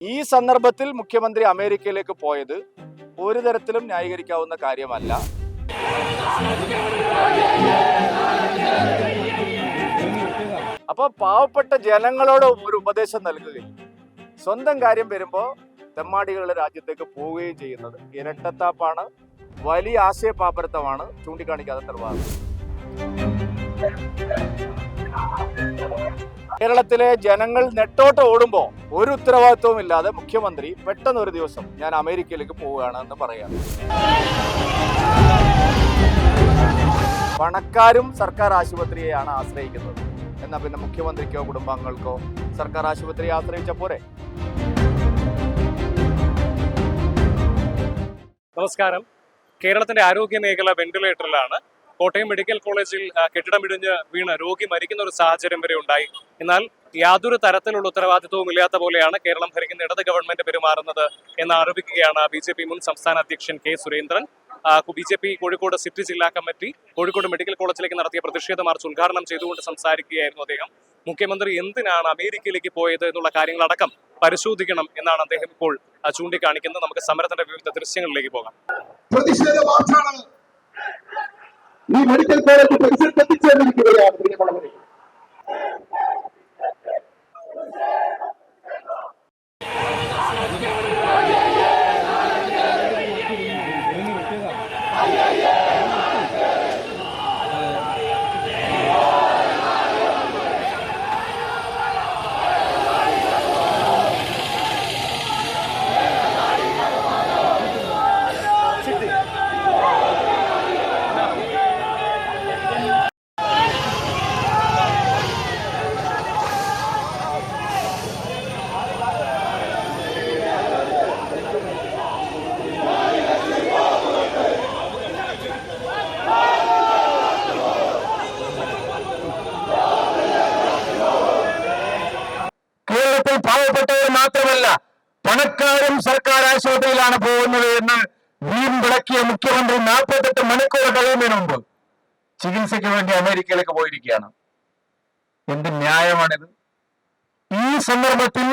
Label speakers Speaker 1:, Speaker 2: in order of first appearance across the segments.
Speaker 1: ഈ സന്ദർഭത്തിൽ മുഖ്യമന്ത്രി അമേരിക്കയിലേക്ക് പോയത് ഒരു തരത്തിലും ന്യായീകരിക്കാവുന്ന കാര്യമല്ല. അപ്പൊ പാവപ്പെട്ട ജനങ്ങളോട് ഒരു ഉപദേശം നൽകുകയും സ്വന്തം കാര്യം വരുമ്പോ തെമ്മാടികളുടെ രാജ്യത്തേക്ക് പോവുകയും ചെയ്യുന്നത് ഇരട്ടത്താപ്പാണ് വലിയ ആശയപാപരത്വമാണ് ചൂണ്ടിക്കാണിക്കാതെ നിർവാഹം കേരളത്തിലെ ജനങ്ങൾ നെട്ടോട്ട് ഓടുമ്പോൾ ഒരു ഉത്തരവാദിത്വവും ഇല്ലാതെ മുഖ്യമന്ത്രി പെട്ടെന്ന് ഒരു ദിവസം ഞാൻ അമേരിക്കയിലേക്ക് പോവുകയാണ് എന്ന് പറയാം പണക്കാരും സർക്കാർ ആശുപത്രിയെയാണ് ആശ്രയിക്കുന്നത്. എന്നാ പിന്നെ മുഖ്യമന്ത്രിക്കോ കുടുംബാംഗങ്ങൾക്കോ സർക്കാർ ആശുപത്രിയെ ആശ്രയിച്ച പോരെ?
Speaker 2: നമസ്കാരം. കേരളത്തിന്റെ ആരോഗ്യ മേഖല വെന്റിലേറ്ററിലാണ് കോട്ടയം മെഡിക്കൽ കോളേജിൽ കെട്ടിടം ഇടിഞ്ഞ് വീണ് രോഗി മരിക്കുന്ന ഒരു സാഹചര്യം വരെ ഉണ്ടായി. എന്നാൽ യാതൊരു തരത്തിലുള്ള ഉത്തരവാദിത്വവും ഇല്ലാത്ത പോലെയാണ് കേരളം ഭരിക്കുന്ന ഇടത് ഗവൺമെന്റ് പെരുമാറുന്നത് എന്ന് ആരോപിക്കുകയാണ് ബി ജെ പി മുൻ സംസ്ഥാന അധ്യക്ഷൻ K Surendran. B J P Kozhikode city ജില്ലാ കമ്മിറ്റി കോഴിക്കോട് മെഡിക്കൽ കോളേജിലേക്ക് നടത്തിയ പ്രതിഷേധ മാർച്ച് ഉദ്ഘാടനം ചെയ്തുകൊണ്ട് സംസാരിക്കുകയായിരുന്നു അദ്ദേഹം. മുഖ്യമന്ത്രി എന്തിനാണ് അമേരിക്കയിലേക്ക് പോയത് എന്നുള്ള കാര്യങ്ങളടക്കം പരിശോധിക്കണം എന്നാണ് അദ്ദേഹം ഇപ്പോൾ ചൂണ്ടിക്കാണിക്കുന്നത്. നമുക്ക് സമരത്തിന്റെ വിവിധ ദൃശ്യങ്ങളിലേക്ക് പോകാം.
Speaker 3: ఈ మెడికల్ కాలేజ్ పరిస్థితి తగ్గించేందుకు వెళ్ళాలి പാവപ്പെട്ടവർ മാത്രമല്ല പണക്കാരും സർക്കാർ ആശുപത്രിയിലാണ് പോകുന്നത് എന്ന് വീം വിളക്കിയ മുഖ്യമന്ത്രി നാൽപ്പത്തെട്ട് മണിക്കൂർ കഴിയുന്നതിന് മുമ്പ് ചികിത്സയ്ക്ക് വേണ്ടി അമേരിക്കയിലേക്ക് പോയിരിക്കുകയാണ്. എന്ത് ന്യായമാണിത്? ഈ സന്ദർഭത്തിൽ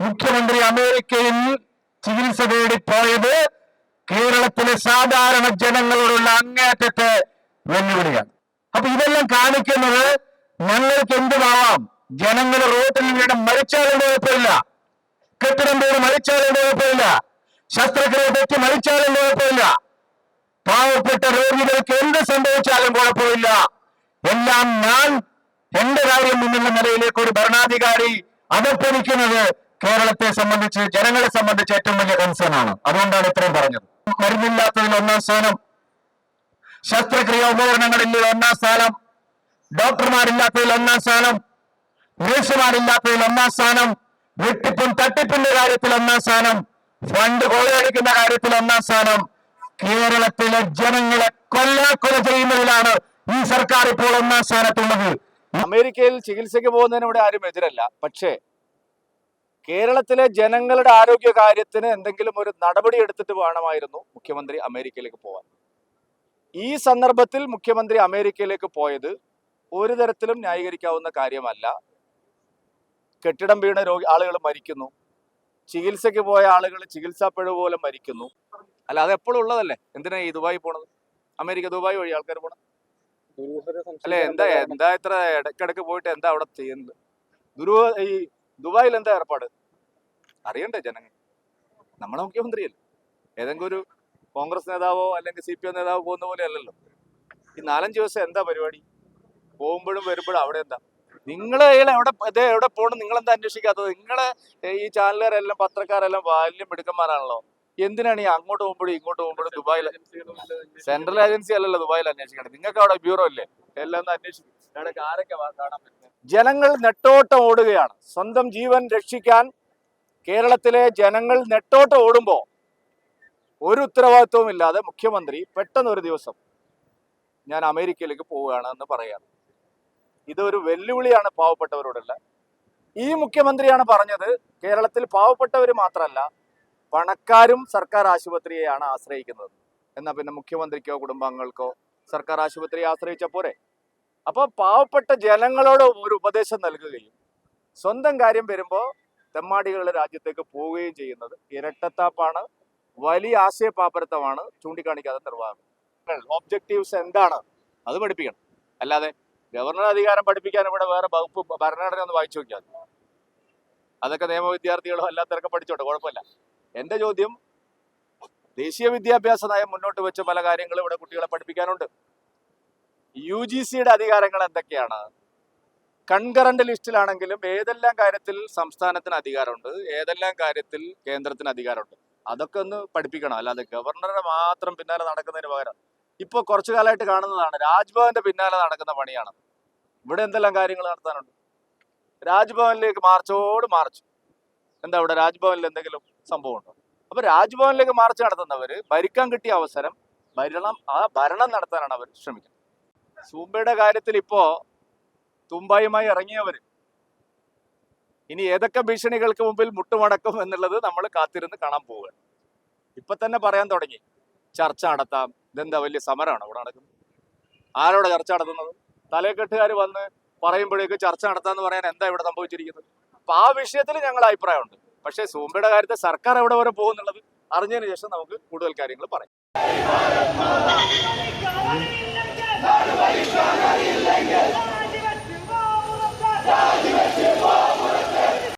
Speaker 3: മുഖ്യമന്ത്രി അമേരിക്കയിൽ ചികിത്സ തേടി പോയത് കേരളത്തിലെ സാധാരണ ജനങ്ങളോടുള്ള അങ്ങേയറ്റത്തെ വെല്ലുവിളിയാണ്. അപ്പൊ ഇതെല്ലാം കാണിക്കുന്നത് ഞങ്ങൾക്ക് എന്തുമാവാം? ജനങ്ങൾ റോഡിൽ വീണ് മരിച്ചാലും കുഴപ്പമില്ല. കെട്ടിടം വീണ് മരിച്ചാലും കുഴപ്പമില്ല. ശസ്ത്രക്രിയ തെറ്റി മരിച്ചാലും കുഴപ്പമില്ല. പാവപ്പെട്ട രോഗികൾക്ക് എന്ത് സംഭവിച്ചാലും കുഴപ്പമില്ല. എല്ലാം ഞാൻ എന്റെ കാര്യം എന്നുള്ള നിലയിലേക്ക് ഒരു ഭരണാധികാരി അതപ്പതിക്കുന്നത് കേരളത്തെ സംബന്ധിച്ച് ജനങ്ങളെ സംബന്ധിച്ച് ഏറ്റവും വലിയ കൺസേൺ ആണ്. അതുകൊണ്ടാണ് ഇത്രയും പറഞ്ഞത്. മരുന്നില്ലാത്തതിൽ ഒന്നാം സ്ഥാനം. ശസ്ത്രക്രിയ ഉപകരണങ്ങളിൽ ഒന്നാം സ്ഥാനം. ഡോക്ടർമാരില്ലാത്തതിൽ ഒന്നാം സ്ഥാനം. നഴ്സുമാരില്ലാത്തതിൽ ഒന്നാം സ്ഥാനം വെട്ടിപ്പും തട്ടിപ്പിന്റെ കാര്യത്തിൽ ഒന്നാം സ്ഥാനം ഫണ്ട് കൊള്ളയടിക്കുന്ന കാര്യത്തിൽ ഒന്നാം സ്ഥാനം. കേരളത്തിലെ ജനങ്ങളെ കൊല്ലാക്കൊല ചെയ്യുന്നതിലാണ് ഈ സർക്കാർ ഇപ്പോൾ ഒന്നാം സ്ഥാനത്തുള്ളത്.
Speaker 1: അമേരിക്കയിൽ ചികിത്സയ്ക്ക് പോകുന്നതിന് ഇവിടെ ആരും എതിരല്ല. പക്ഷേ കേരളത്തിലെ ജനങ്ങളുടെ ആരോഗ്യ കാര്യത്തിന് എന്തെങ്കിലും ഒരു നടപടി എടുത്തിട്ട് വേണമായിരുന്നു മുഖ്യമന്ത്രി അമേരിക്കയിലേക്ക് പോവാൻ. ഈ സന്ദർഭത്തിൽ മുഖ്യമന്ത്രി അമേരിക്കയിലേക്ക് പോയത് ഒരു തരത്തിലും ന്യായീകരിക്കാവുന്ന കാര്യമല്ല. കെട്ടിടം വീണ രോഗി ആളുകൾ മരിക്കുന്നു. ചികിത്സയ്ക്ക് പോയ ആളുകൾ ചികിത്സാ പിഴവ് പോലെ മരിക്കുന്നു. അല്ല അത് എപ്പോഴും ഉള്ളതല്ലേ? എന്തിനാ ഈ ദുബായി പോണത്? അമേരിക്ക ദുബായ് വഴി ആൾക്കാർ പോണത്? അല്ലെ എന്താ എന്താ ഇത്ര ഇടയ്ക്കിടയ്ക്ക് പോയിട്ട് എന്താ അവിടെ ചെയ്യുന്നത്? ദുരൂഹ ഈ ദുബായിൽ എന്താ ഏർപ്പാട്? അറിയണ്ടേ ജനങ്ങൾ? നമ്മളെ മുഖ്യമന്ത്രിയല്ലേ? ഏതെങ്കിലും ഒരു കോൺഗ്രസ് നേതാവോ അല്ലെങ്കിൽ സി പി എം നേതാവോ പോകുന്ന പോലെ അല്ലല്ലോ? ഈ നാലഞ്ച് ദിവസം എന്താ പരിപാടി? പോകുമ്പോഴും വരുമ്പോഴും അവിടെ എന്താ? നിങ്ങളെ എവിടെ ഇതേ എവിടെ പോകണം നിങ്ങളെന്താ അന്വേഷിക്കാത്തത്? നിങ്ങളെ ഈ ചാനലുകാരെല്ലാം പത്രക്കാരെല്ലാം വലിയ മിടുക്കന്മാരാണല്ലോ. എന്തിനാണ് ഈ അങ്ങോട്ട് പോകുമ്പോഴും ഇങ്ങോട്ട് പോകുമ്പോഴും ദുബായിൽ സെൻട്രൽ ഏജൻസി അല്ലല്ലോ ദുബായിൽ അന്വേഷിക്കണം നിങ്ങൾക്ക് അവിടെ ബ്യൂറോ അല്ലേ എല്ലാം ഒന്ന് അന്വേഷിക്കും. ഇടയ്ക്ക് ആരൊക്കെ കാണാൻ പറ്റുന്നത് ജനങ്ങൾ നെട്ടോട്ടം ഓടുകയാണ്. സ്വന്തം ജീവൻ രക്ഷിക്കാൻ കേരളത്തിലെ ജനങ്ങൾ നെട്ടോട്ടം ഓടുമ്പോൾ ഒരു ഉത്തരവാദിത്വവും ഇല്ലാതെ മുഖ്യമന്ത്രി പെട്ടെന്ന് ഒരു ദിവസം ഞാൻ അമേരിക്കയിലേക്ക് പോവുകയാണ് എന്ന് പറയാണ് ഇതൊരു വെല്ലുവിളിയാണ് പാവപ്പെട്ടവരോടുള്ള ഈ മുഖ്യമന്ത്രിയാണ് പറഞ്ഞത് കേരളത്തിൽ പാവപ്പെട്ടവർ മാത്രമല്ല പണക്കാരും സർക്കാർ ആശുപത്രിയെയാണ് ആശ്രയിക്കുന്നത്. എന്നാ പിന്നെ മുഖ്യമന്ത്രിക്കോ കുടുംബാംഗങ്ങൾക്കോ സർക്കാർ ആശുപത്രിയെ ആശ്രയിച്ച പോരെ? അപ്പൊ പാവപ്പെട്ട ജനങ്ങളോട് ഒരു ഉപദേശം നൽകുകയും സ്വന്തം കാര്യം വരുമ്പോ തെമ്മാടികളുടെ രാജ്യത്തേക്ക് പോവുകയും ചെയ്യുന്നത് ഇരട്ടത്താപ്പാണ് വലിയ ആശയപാപ്പരത്വമാണ് ചൂണ്ടിക്കാണിക്കാതെ നിർവാഹം. ഓബ്ജക്റ്റീവ്സ് എന്താണ്? അത് പഠിപ്പിക്കണം. അല്ലാതെ ഗവർണർ അധികാരം പഠിപ്പിക്കാൻ ഇവിടെ വേറെ വകുപ്പ് ഭരണഘടന ഒന്ന് വായിച്ചു നോക്കിയാൽ. അതൊക്കെ നിയമ വിദ്യാർത്ഥികളോ അല്ലാത്തവരൊക്കെ പഠിച്ചോട്ടെ കുഴപ്പമില്ല. എന്റെ ചോദ്യം ദേശീയ വിദ്യാഭ്യാസ നയം മുന്നോട്ട് വെച്ച പല കാര്യങ്ങളും ഇവിടെ കുട്ടികളെ പഠിപ്പിക്കാനുണ്ട്. യു ജി സിയുടെ അധികാരങ്ങൾ എന്തൊക്കെയാണ്? കൺകറന്റ് ലിസ്റ്റിലാണെങ്കിലും ഏതെല്ലാം കാര്യത്തിൽ സംസ്ഥാനത്തിന് അധികാരമുണ്ട് ഏതെല്ലാം കാര്യത്തിൽ കേന്ദ്രത്തിന് അധികാരമുണ്ട് അതൊക്കെ ഒന്ന് പഠിപ്പിക്കണം. അല്ലാതെ ഗവർണറുടെ മാത്രം പിന്നാലെ നടക്കുന്നതിന് പകരം ഇപ്പോൾ കുറച്ചു കാലമായിട്ട് കാണുന്നതാണ് രാജ്ഭവന്റെ പിന്നാലെ നടക്കുന്ന പണിയാണ്. ഇവിടെ എന്തെല്ലാം കാര്യങ്ങൾ നടത്താനുണ്ട്? രാജ്ഭവനിലേക്ക് മാർച്ചോട് മാർച്ച്. എന്താ ഇവിടെ രാജ്ഭവനിൽ എന്തെങ്കിലും സംഭവം ഉണ്ടോ? അപ്പൊ രാജ്ഭവനിലേക്ക് മാർച്ച് നടത്തുന്നവര് ഭരിക്കാൻ കിട്ടിയ അവസരം ഭരണം ആ ഭരണം നടത്താനാണ് അവർ ശ്രമിക്കുന്നത്. സൂംബയുടെ കാര്യത്തിൽ ഇപ്പോ തുമ്പായുമായി ഇറങ്ങിയവര് ഇനി ഏതൊക്കെ ഭീഷണികൾക്ക് മുമ്പിൽ മുട്ടുമടക്കും എന്നുള്ളത് നമ്മൾ കാത്തിരുന്ന് കാണാൻ പോവുകയാണ്. ഇപ്പൊ തന്നെ പറയാൻ തുടങ്ങി. ചർച്ച നടത്താം. ഇതെന്താ വലിയ സമരമാണ് ഇവിടെ നടക്കുന്നത്? ആരോടെ ചർച്ച നടത്തുന്നത്? തലേക്കെട്ടുകാർ വന്ന് പറയുമ്പോഴേക്ക് ചർച്ച നടത്താന്ന് പറയാൻ എന്താ ഇവിടെ സംഭവിച്ചിരിക്കുന്നത്? അപ്പൊ ആ വിഷയത്തിൽ ഞങ്ങൾ അഭിപ്രായമുണ്ട്. പക്ഷേ സൂമ്പയുടെ കാര്യത്തിൽ സർക്കാർ എവിടെ വരെ പോകുന്നുള്ളത് അറിഞ്ഞതിന് ശേഷം നമുക്ക് കൂടുതൽ കാര്യങ്ങൾ പറയാം.